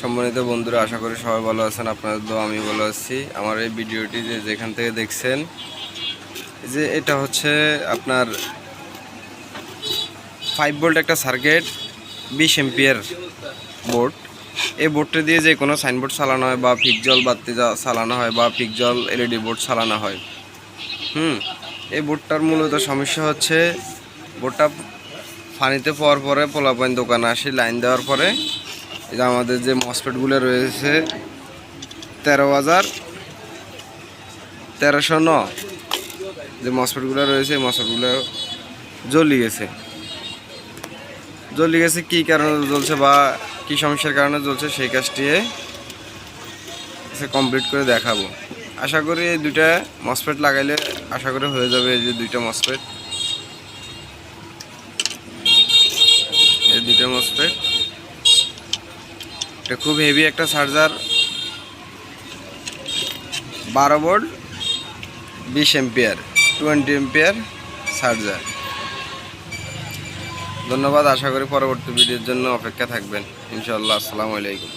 সম্মানিত বন্ধুরা, আশা করি সবাই ভালো আছেন, আপনাদের তো আমি ভালো আছি। আমার এই ভিডিওটি যে যেখান থেকে দেখছেন, যে এটা হচ্ছে আপনার ফাইভ ভোল্ট একটা সার্কিট বিশ এম্পিয়ার বোর্ড এই বোর্ডটা দিয়ে যে কোনো সাইনবোর্ড চালানো হয় বা পিকজল বাতি চালানো হয় বা পিকজল এলইডি বোর্ড চালানো হয়। হুম, এই বোর্ডটার মূলত সমস্যা হচ্ছে বোর্ডটা পানিতে পাওয়ার পরে পোলাপাইন দোকানে আসি লাইন দেওয়ার পরে যে আমাদের যে মসপেটগুলো রয়েছে, তেরো হাজার তেরোশো ন। যে মসপেটগুলো রয়েছে, এই মসপেটগুলো জ্বলি গেছে জ্বলি গেছে কী কারণে জ্বলছে বা কী সমস্যার কারণে জ্বলছে, সেই কাজটি কমপ্লিট করে দেখাবো। আশা করি এই দুইটা মসপেট লাগাইলে আশা করি হয়ে যাবে এই যে দুইটা মসপেট এই দুইটা মসপেট এটা খুব হেভি একটা চার্জার বারো বোর্ড বিশ এম্পিয়ার টোয়েন্টি এম্পিয়ার চার্জার ধন্যবাদ, আশা করি পরবর্তী ভিডিওর জন্য অপেক্ষা থাকবেন। ইনশাল্লাহ আসসালামু আলাইকুম।